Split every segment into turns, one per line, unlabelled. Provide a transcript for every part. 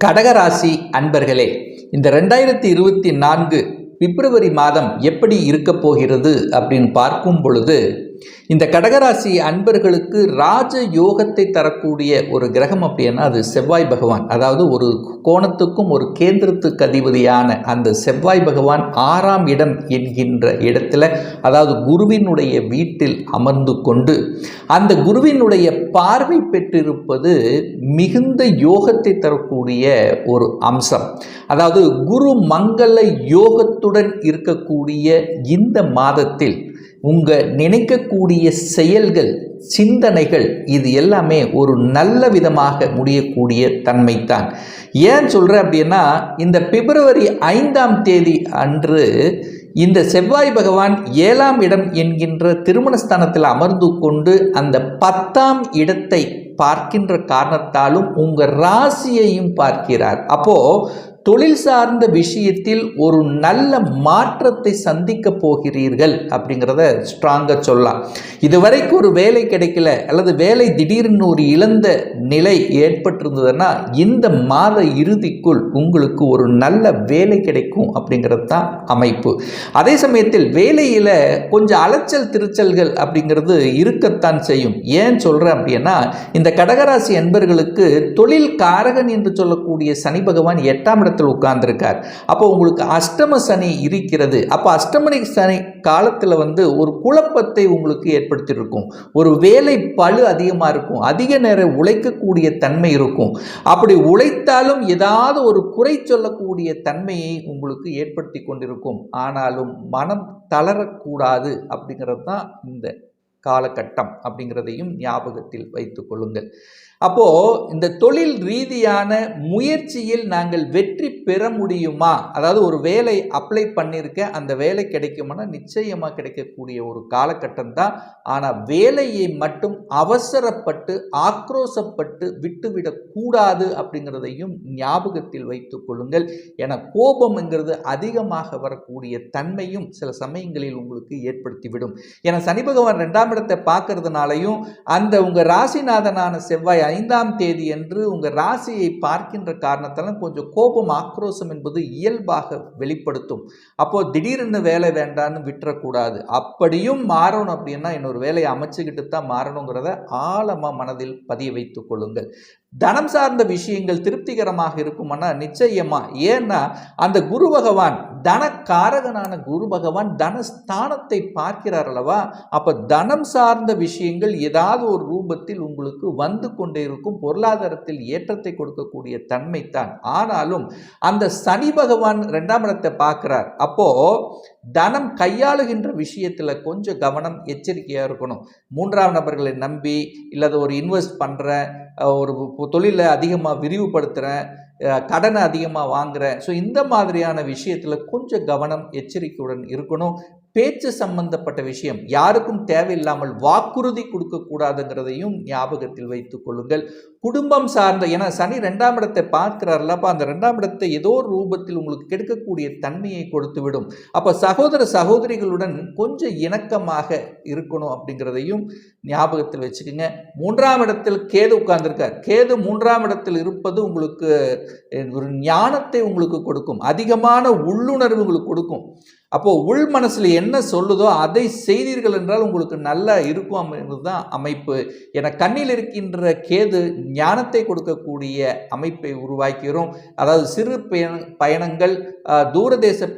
கடகராசி அன்பர்களே இந்த ரெண்டாயிரத்தி இருபத்தி நான்கு பிப்ரவரி மாதம் எப்படி இருக்க போகிறது அப்படின்னு பார்க்கும் பொழுது இந்த கடகராசி அன்பர்களுக்கு ராஜ யோகத்தை தரக்கூடிய ஒரு கிரகம் அப்படின்னா அது செவ்வாய் பகவான். அதாவது ஒரு கோணத்துக்கும் ஒரு கேந்திரத்துக்கு அதிபதியான அந்த செவ்வாய் பகவான் ஆறாம் இடம் என்கின்ற இடத்துல அதாவது குருவினுடைய வீட்டில் அமர்ந்து கொண்டு அந்த குருவினுடைய பார்வை பெற்றிருப்பது மிகுந்த யோகத்தை தரக்கூடிய ஒரு அம்சம். அதாவது குரு மங்கள யோகத்துடன் இருக்கக்கூடிய இந்த மாதத்தில் உங்கள் நினைக்கக்கூடிய செயல்கள் சிந்தனைகள் இது எல்லாமே ஒரு நல்ல விதமாக முடியக்கூடிய தன்மைத்தான் ஏன் சொல்கிறேன் அப்படின்னா இந்த பிப்ரவரி ஐந்தாம் தேதி அன்று இந்த செவ்வாய் பகவான் ஏழாம் இடம் என்கின்ற திருமணஸ்தானத்தில் அமர்ந்து கொண்டு அந்த பத்தாம் இடத்தை பார்க்கின்ற காரணத்தாலும் உங்கள் ராசியையும் பார்க்கிறார். அப்போது தொழில் சார்ந்த விஷயத்தில் ஒரு நல்ல மாற்றத்தை சந்திக்க போகிறீர்கள் அப்படிங்கிறத ஸ்ட்ராங்காக சொல்லலாம். இதுவரைக்கும் ஒரு வேலை கிடைக்கல அல்லது வேலை திடீர்னு ஒரு இழந்த நிலை ஏற்பட்டிருந்ததுன்னா இந்த மாத இறுதிக்குள் உங்களுக்கு ஒரு நல்ல வேலை கிடைக்கும் அப்படிங்கிறது தான் அமைப்பு. அதே சமயத்தில் வேலையில் கொஞ்சம் அலைச்சல் திருச்சல்கள் அப்படிங்கிறது இருக்கத்தான் செய்யும். ஏன் சொல்கிறேன் அப்படின்னா இந்த கடகராசி என்பர்களுக்கு தொழில் காரகன் என்று சொல்லக்கூடிய சனி பகவான் எட்டாம் இடத்தில் உட்கார்ந்துருக்கார். அப்போ உங்களுக்கு அஷ்டம சனி இருக்கிறது. அப்போ அஷ்டமனி சனி காலத்தில் வந்து ஒரு குழப்பத்தை உங்களுக்கு ஏற்படுத்தியிருக்கும். ஒரு வேலை பழு அதிகமாக இருக்கும். அதிக நேரம் உழைக்கக்கூடிய தன்மை இருக்கும். அப்படி உழைத்தாலும் ஏதாவது ஒரு குறை சொல்லக்கூடிய தன்மையை உங்களுக்கு ஏற்படுத்தி கொண்டிருக்கும். ஆனாலும் மனம் தளரக்கூடாது அப்படிங்கிறது தான் இந்த காலகட்டம் அப்படிங்கிறதையும் ஞாபகத்தில் வைத்து கொள்ளுங்கள். அப்போது இந்த தொழில் ரீதியான முயற்சியில் நாங்கள் வெற்றி பெற முடியுமா? அதாவது ஒரு வேலை அப்ளை பண்ணியிருக்க அந்த வேலை கிடைக்குமானா? நிச்சயமாக கிடைக்கக்கூடிய ஒரு காலகட்டம் தான். ஆனால் வேலையை மட்டும் அவசரப்பட்டு ஆக்ரோசப்பட்டு விட்டுவிடக்கூடாது அப்படிங்கிறதையும் ஞாபகத்தில் வைத்து கொள்ளுங்கள். என கோபம்ங்கிறது அதிகமாக வரக்கூடிய தன்மையும் சில சமயங்களில் உங்களுக்கு ஏற்படுத்திவிடும். என சனி பகவான் ரெண்டாம் இடத்தை பார்க்கறதுனாலையும் அந்த உங்கள் ராசிநாதனான செவ்வாய் ஐந்தாம் தேதி என்று உங்கள் ராசியை பார்க்கின்ற காரணத்தாலும் கொஞ்சம் கோபம் ஆக்ரோஷம் என்பது இயல்பாக வெளிப்படுத்தும். அப்போது திடீர்னு வேலை வேண்டான்னு விட்டுறக்கூடாது. அப்படியும் மாறணும் அப்படின்னா இன்னொரு வேலையை அமைச்சுக்கிட்டு தான் மாறணுங்கிறத ஆழமாக மனதில் பதிய வைத்துக் கொள்ளுங்கள். தனம் சார்ந்த விஷயங்கள் திருப்திகரமாக இருக்குமானா? நிச்சயமா. ஏன்னா அந்த குரு பகவான் தனக்காரகனான குரு பகவான் தனஸ்தானத்தை பார்க்கிறார் அல்லவா? அப்போ தனம் சார்ந்த விஷயங்கள் ஏதாவது ஒரு ரூபத்தில் உங்களுக்கு வந்து கொண்டே இருக்கும். பொருளாதாரத்தில் ஏற்றத்தை கொடுக்கக்கூடிய தன்மைத்தான் ஆனாலும் அந்த சனி பகவான் ரெண்டாம் இடத்தை பார்க்கிறார். அப்போ தனம் கையாளுகின்ற விஷயத்தில் கொஞ்சம் கவனம் எச்சரிக்கையாக இருக்கணும். மூன்றாம் நபர்களை நம்பி இல்லாத ஒரு இன்வெஸ்ட் பண்ணுற ஒரு தொழிலை அதிகமாக விரிவுபடுத்துகிறேன் கடனை அதிகமாக வாங்குகிறேன் ஸோ இந்த மாதிரியான விஷயத்தில் கொஞ்சம் கவனம் எச்சரிக்கையுடன் இருக்கணும். பேச்சு சம்பந்தப்பட்ட விஷயம். யாருக்கும் தேவையில்லாமல் வாக்குறுதி கொடுக்கக்கூடாதுங்கிறதையும் ஞாபகத்தில் வைத்துக் கொள்ளுங்கள். குடும்பம் சார்ந்த ஏன்னா சனி ரெண்டாம் இடத்தை பார்க்கிறார்ல அப்போ அந்த ரெண்டாம் இடத்தை ஏதோ ஒரு ரூபத்தில் உங்களுக்கு கெடுக்கக்கூடிய தன்மையை கொடுத்து விடும் அப்போ சகோதர சகோதரிகளுடன் கொஞ்சம் இணக்கமாக இருக்கணும் அப்படிங்கிறதையும் ஞாபகத்தில் வச்சுக்கோங்க. மூன்றாம் இடத்தில் கேது உட்கார்ந்துருக்கார். கேது மூன்றாம் இடத்தில் இருப்பது உங்களுக்கு ஒரு ஞானத்தை உங்களுக்கு கொடுக்கும். அதிகமான உள்ளுணர்வு உங்களுக்கு கொடுக்கும். அப்போது உள் மனசில் என்ன சொல்லுதோ அதை செய்தீர்கள் என்றால் உங்களுக்கு நல்லா இருக்கும் அப்படின்றது தான் அமைப்பு. என கண்ணில் இருக்கின்ற கேது ஞானத்தை கொடுக்கக்கூடிய அமைப்பை உருவாக்கிறோம். அதாவது சிறு பயண பயணங்கள் தூரதேச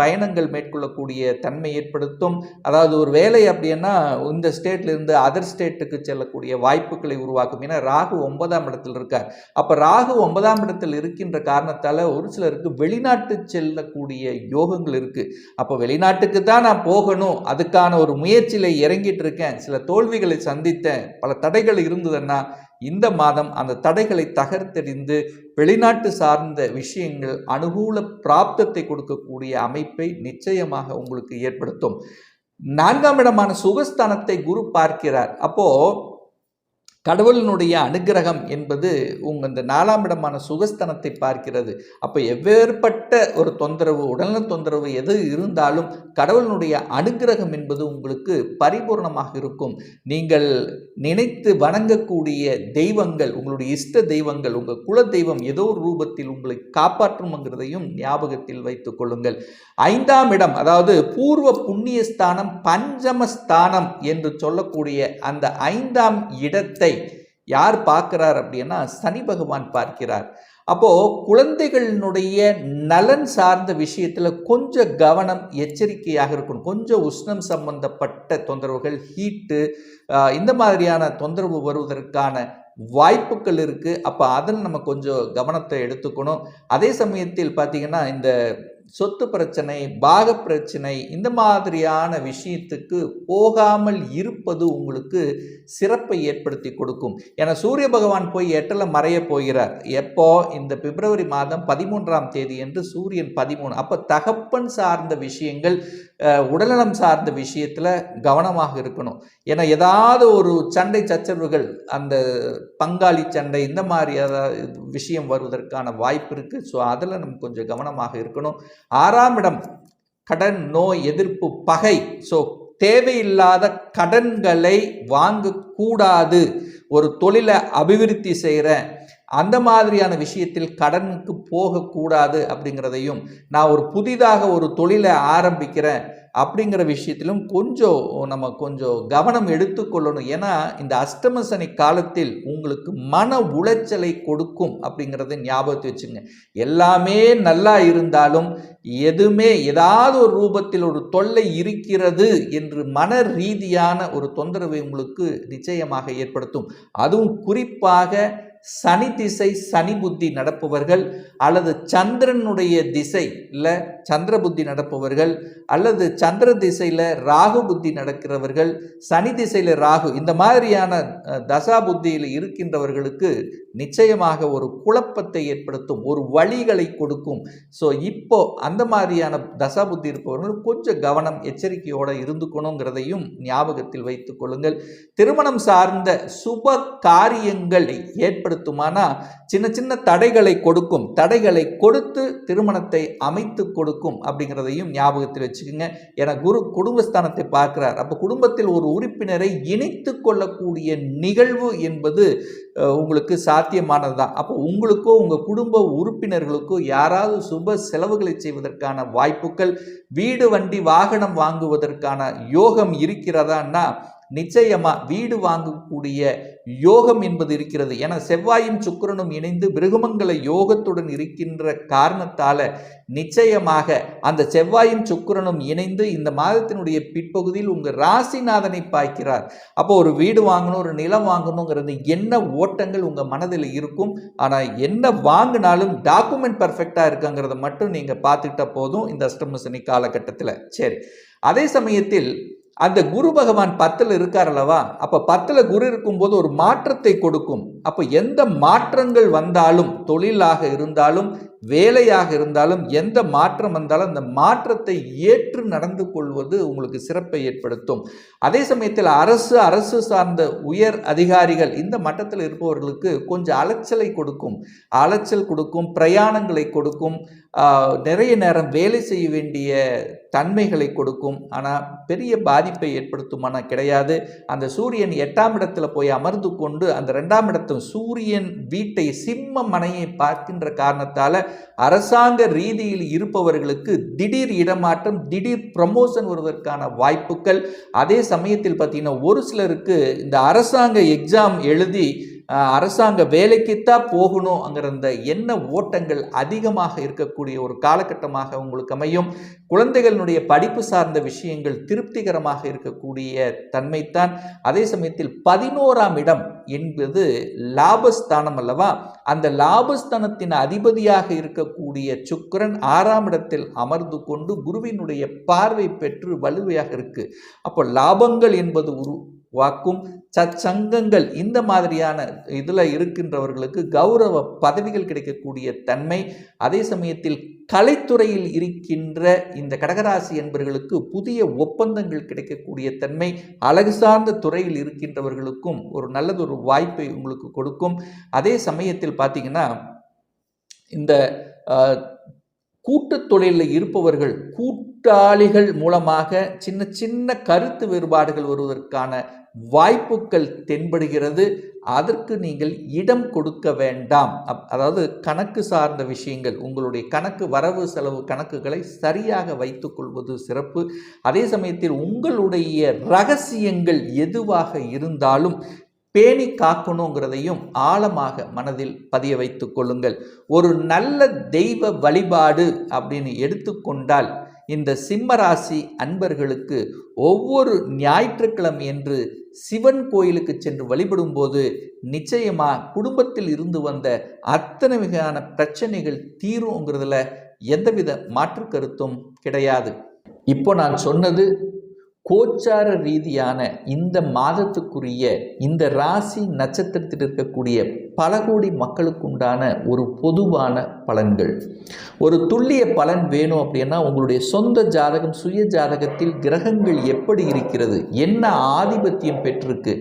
பயணங்கள் மேற்கொள்ளக்கூடிய தன்மை ஏற்படுத்தும். அதாவது ஒரு வேலை அப்படின்னா இந்த ஸ்டேட்லேருந்து அதர் ஸ்டேட்டுக்கு செல்லக்கூடிய வாய்ப்புகளை உருவாக்கும். ஏன்னா ராகு ஒன்பதாம் இடத்தில் இருக்கார். அப்போ ராகு ஒன்பதாம் இடத்தில் இருக்கின்ற காரணத்தால் ஒரு சிலருக்கு வெளிநாட்டு செல்லக்கூடிய யோகங்கள் இருக்குது அப்போ வெளிநாட்டுக்கு தான் நான் போகணும். அதுக்கான ஒரு முயற்சியில் இறங்கிட்டு இருக்கேன். சில தோல்விகளை சந்தித்தேன். பல தடைகள் இருந்ததுன்னா இந்த மாதம் அந்த தடைகளை தகர்த்தெறிந்து வெளிநாட்டு சார்ந்த விஷயங்கள் அனுகூல பிராப்தத்தை கொடுக்கக்கூடிய அமைப்பை நிச்சயமாக உங்களுக்கு ஏற்படுத்தும். நான்காம் இடமான சுகஸ்தானத்தை குரு பார்க்கிறார். அப்போது கடவுளினுடைய அனுக்கிரகம் என்பது உங்கள் இந்த நாலாம் இடமான சுகஸ்தனத்தை பார்க்கிறது. அப்போ எவ்வேறுபட்ட ஒரு தொந்தரவு உடல்நல தொந்தரவு எது இருந்தாலும் கடவுளினுடைய அனுக்கிரகம் என்பது உங்களுக்கு பரிபூர்ணமாக இருக்கும். நீங்கள் நினைத்து வணங்கக்கூடிய தெய்வங்கள் உங்களுடைய இஷ்ட தெய்வங்கள் உங்கள் குல தெய்வம் ஏதோ ஒரு ரூபத்தில் உங்களை காப்பாற்றும்ங்கிறதையும் ஞாபகத்தில் வைத்துக் கொள்ளுங்கள். ஐந்தாம் இடம் அதாவது பூர்வ புண்ணியஸ்தானம் பஞ்சமஸ்தானம் என்று சொல்லக்கூடிய அந்த ஐந்தாம் இடத்தை யார் பார்க்கிறார் அப்படின்னா சனி பகவான் பார்க்கிறார். அப்போ குழந்தைகளினுடைய நலன் சார்ந்த விஷயத்துல கொஞ்சம் கவனம் எச்சரிக்கையாக இருக்கணும். கொஞ்சம் உஷ்ணம் சம்பந்தப்பட்ட தொந்தரவுகள் ஹீட்டு இந்த மாதிரியான தொந்தரவு வருவதற்கான வாய்ப்புகள் இருக்குது அப்போ அதில் நம்ம கொஞ்சம் கவனத்தை எடுத்துக்கணும். அதே சமயத்தில் பார்த்திங்கன்னா இந்த சொத்து பிரச்சனை பாக பிரச்சனை இந்த மாதிரியான விஷயத்துக்கு போகாமல் இருப்பது உங்களுக்கு சிறப்பை ஏற்படுத்தி கொடுக்கும். ஏன்னா சூரிய பகவான் போய் எட்டில் மறைய போகிறார். எப்போ? இந்த பிப்ரவரி மாதம் பதிமூன்றாம் தேதி என்று சூரியன் பதிமூணு. அப்போ தகப்பன் சார்ந்த விஷயங்கள் உடல்நலம் சார்ந்த விஷயத்தில் கவனமாக இருக்கணும். ஏன்னா ஏதாவது ஒரு சண்டை சச்சரவுகள் அந்த பங்காளி சண்டை இந்த மாதிரி விஷயம் வருவதற்கான வாய்ப்பு இருக்குது ஸோ அதில் நம்ம கொஞ்சம் கவனமாக இருக்கணும். ஆறாம் இடம் கடன் நோய் எதிர்ப்பு பகை. ஸோ தேவையில்லாத கடன்களை வாங்கக்கூடாது. ஒரு தொழிலை அபிவிருத்தி செய்கிறேன் அந்த மாதிரியான விஷயத்தில் கடனுக்கு போகக்கூடாது அப்படிங்கிறதையும் நான் ஒரு புதிதாக ஒரு தொழிலை ஆரம்பிக்கிறேன் அப்படிங்கிற விஷயத்திலும் கொஞ்சம் நம்ம கொஞ்சம் கவனம் எடுத்துக்கொள்ளணும் ஏன்னா இந்த அஷ்டம சனி காலத்தில் உங்களுக்கு மன உளைச்சலை கொடுக்கும் அப்படிங்கிறத ஞாபகத்தை வச்சுங்க. எல்லாமே நல்லா இருந்தாலும் எதுவுமே ஏதாவது ஒரு ரூபத்தில் ஒரு தொல்லை இருக்கிறது என்று மன ரீதியான ஒரு தொந்தரவை உங்களுக்கு நிச்சயமாக ஏற்படுத்தும். அதுவும் குறிப்பாக சனி திசை சனி புத்தி நடப்பவர்கள் அல்லது சந்திரனுடைய திசை இல்லை சந்திர புத்தி நடப்பவர்கள் அல்லது சந்திர திசையில் ராகு புத்தி நடக்கிறவர்கள் சனி திசையில் ராகு இந்த மாதிரியான தசா புத்தியில் இருக்கின்றவர்களுக்கு நிச்சயமாக ஒரு குழப்பத்தை ஏற்படுத்தும் ஒரு வழிகளை கொடுக்கும். ஸோ இப்போ அந்த மாதிரியான தசா புத்தி இருப்பவர்கள் கொஞ்சம் கவனம் எச்சரிக்கையோடு இருந்துக்கணுங்கிறதையும் ஞாபகத்தில் வைத்துக் கொள்ளுங்கள். திருமணம் சார்ந்த சுப காரியங்களை ஏற்படுத்துமானா சின்ன சின்ன தடைகளை கொடுக்கும் தடைகளை கொடுத்து திருமணத்தை அமைத்து கொடுக்கும் அப்படிங்கிறதையும் ஞாபகத்தில் வச்சுக்கோங்க. என குரு குடும்பஸ்தானத்தை பார்க்கிறார். அப்போ குடும்பத்தில் ஒரு உறுப்பினரை இணைத்து கொள்ளக்கூடிய நிகழ்வு என்பது உங்களுக்கு சாத்தியமானது தான் அப்போ உங்களுக்கோ உங்கள் குடும்ப உறுப்பினர்களுக்கோ யாராவது சுப செலவுகளை செய்வதற்கான வாய்ப்புகள் வீடு வண்டி வாகனம் வாங்குவதற்கான யோகம் இருக்கிறதான்னா நிச்சயமாக வீடு வாங்கக்கூடிய யோகம் என்பது இருக்கிறது. என செவ்வாயும் சுக்கரனும் இணைந்து பிருகுமங்கல யோகத்துடன் இருக்கின்ற காரணத்தால் நிச்சயமாக அந்த செவ்வாயும் சுக்கரனும் இணைந்து இந்த மாதத்தினுடைய பிற்பகுதியில் உங்கள் ராசிநாதனை பாய்க்கிறார் அப்போ ஒரு வீடு வாங்கணும் ஒரு நிலம் வாங்கணுங்கிறது என்ன ஓட்டங்கள் உங்கள் மனதில் இருக்கும்? ஆனால் என்ன வாங்கினாலும் டாக்குமெண்ட் பர்ஃபெக்டாக இருக்குங்கிறத மட்டும் நீங்கள் பார்த்துக்கிட்ட போதும் இந்த அஷ்டமசனி காலகட்டத்தில். சரி. அதே சமயத்தில் அந்த குரு பகவான் பத்தில் இருக்கார் அல்லவா? அப்போ பத்தில் குரு இருக்கும்போது ஒரு மாற்றத்தை கொடுக்கும். அப்போ எந்த மாற்றங்கள் வந்தாலும் தொழிலாக இருந்தாலும் வேலையாக இருந்தாலும் எந்த மாற்றம் வந்தாலும் அந்த மாற்றத்தை ஏற்று நடந்து கொள்வது உங்களுக்கு சிறப்பை ஏற்படுத்தும். அதே சமயத்தில் அரசு அரசு சார்ந்த உயர் அதிகாரிகள் இந்த மட்டத்தில் இருப்பவர்களுக்கு கொஞ்சம் அலைச்சலை கொடுக்கும். அலைச்சல் கொடுக்கும் பிரயாணங்களை கொடுக்கும். நிறைய நேரம் வேலை செய்ய வேண்டிய தன்மைகளை கொடுக்கும். ஆனால் பெரிய பாதிப்பை ஏற்படுத்துமானா கிடையாது. அந்த சூரியன் எட்டாம் இடத்துல போய் அமர்ந்து கொண்டு அந்த ரெண்டாம் இடத்தும் சூரியன் வீட்டை சிம்ம மனையை பார்க்கின்ற காரணத்தால் அரசாங்க ரீதியில் இருப்பவர்களுக்கு திடீர் இடமாற்றம் திடீர் ப்ரமோஷன் வருவதற்கான வாய்ப்புகள். அதே சமயத்தில் பார்த்தீங்கன்னா ஒரு சிலருக்கு இந்த அரசாங்க எக்ஸாம் எழுதி அரசாங்க வேலைக்குத்தான் போகணுங்கிற அந்த எண்ண ஓட்டங்கள் அதிகமாக இருக்கக்கூடிய ஒரு காலகட்டமாக உங்களுக்கு அமையும். குழந்தைகளுடைய படிப்பு சார்ந்த விஷயங்கள் திருப்திகரமாக இருக்கக்கூடிய தன்மைத்தான் அதே சமயத்தில் பதினோராம் இடம் என்பது லாபஸ்தானம் அல்லவா? அந்த லாபஸ்தானத்தின் அதிபதியாக இருக்கக்கூடிய சுக்கரன் ஆறாம் இடத்தில் அமர்ந்து கொண்டு குருவினுடைய பார்வை பெற்று வலுவையாக இருக்கு. அப்போ லாபங்கள் என்பது உரு வாக்கும் சச்சங்கங்கள் இந்த மாதிரியான இதில் இருக்கின்றவர்களுக்கு கௌரவ பதவிகள் கிடைக்கக்கூடிய தன்மை. அதே சமயத்தில் கலைத்துறையில் இருக்கின்ற இந்த கடகராசி என்பவர்களுக்கு புதிய ஒப்பந்தங்கள் கிடைக்கக்கூடிய தன்மை. அழகு சார்ந்த துறையில் இருக்கின்றவர்களுக்கும் ஒரு நல்லதொரு வாய்ப்பை உங்களுக்கு கொடுக்கும். அதே சமயத்தில் பார்த்தீங்கன்னா இந்த கூட்டுத் தொழிலில் இருப்பவர்கள் கூட்டாளிகள் மூலமாக சின்ன சின்ன கருத்து வேறுபாடுகள் வருவதற்கான வாய்ப்புகள் தென்படுகிறது. அதற்கு நீங்கள் இடம் கொடுக்க வேண்டாம். அப்- அதாவது கணக்கு சார்ந்த விஷயங்கள் உங்களுடைய கணக்கு வரவு செலவு கணக்குகளை சரியாக வைத்துக்கொள்வது சிறப்பு. அதே சமயத்தில் உங்களுடைய ரகசியங்கள் எதுவாக இருந்தாலும் பேணி காக்கணுங்கிறதையும் ஆழமாக மனதில் பதிய வைத்துக் கொள்ளுங்கள். ஒரு நல்ல தெய்வ வழிபாடு அப்படின்னு எடுத்துக்கொண்டால் இந்த சிம்மராசி அன்பர்களுக்கு ஒவ்வொரு ஞாயிற்றுக்கிழமை என்று சிவன் கோயிலுக்கு சென்று வழிபடும்போது நிச்சயமா குடும்பத்தில் இருந்து வந்த அத்தனை வகையான பிரச்சனைகள் தீருங்கிறதுல எந்தவித மாற்று கருத்தும் கிடையாது. இப்போ நான் சொன்னது கோச்சார ரீதியான இந்த மாதத்துக்குரிய இந்த ராசி நட்சத்திரத்தில் இருக்கக்கூடிய பல கோடி மக்களுக்குண்டான ஒரு பொதுவான பலன்கள். ஒரு துல்லிய பலன் வேணும் அப்படின்னா உங்களுடைய சொந்த ஜாதகம் சுய ஜாதகத்தில் கிரகங்கள் எப்படி இருக்கிறது என்ன ஆதிபத்தியம் பெற்றிருக்கு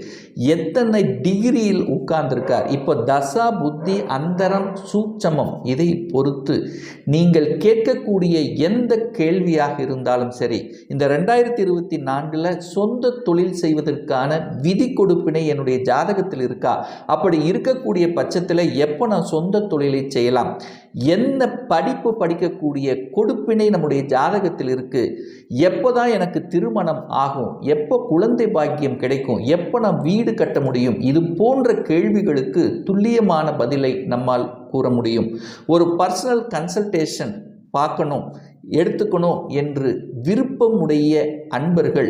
எத்தனை டிகிரியில் உட்கார்ந்திருக்கார் இப்போ தசா புத்தி அந்தரம் சூட்சமம் இதை பொறுத்து நீங்கள் கேட்கக்கூடிய எந்த கேள்வியாக இருந்தாலும் சரி இந்த ரெண்டாயிரத்தி இருபத்தி நான்கில் சொந்த தொழில் செய்வதற்கான விதி கொடுப்பினை என்னுடைய ஜாதகத்தில் இருக்கா அப்படி இருக்கக்கூடிய பட்சத்தில் எப்போ நான் சொந்த தொழிலை செய்யலாம்? என்ன படிப்பு படிக்கக்கூடிய கொடுப்பினை நம்முடைய ஜாதகத்தில் இருக்குது எப்போ தான் எனக்கு திருமணம் ஆகும்? எப்போ குழந்தை பாக்கியம் கிடைக்கும்? எப்போ நான் வீடு கட்ட முடியும்? இது போன்ற கேள்விகளுக்கு துல்லியமான பதிலை நம்மால் கூற முடியும். ஒரு பர்சனல் கன்சல்டேஷன் பார்க்கணும் எடுத்துக்கணும் என்று விருப்பமுடைய அன்பர்கள்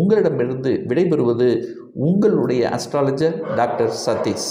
உங்களிடமிருந்து விடைபெறுவது உங்களுடைய அஸ்ட்ராலஜர் டாக்டர் சதீஷ்.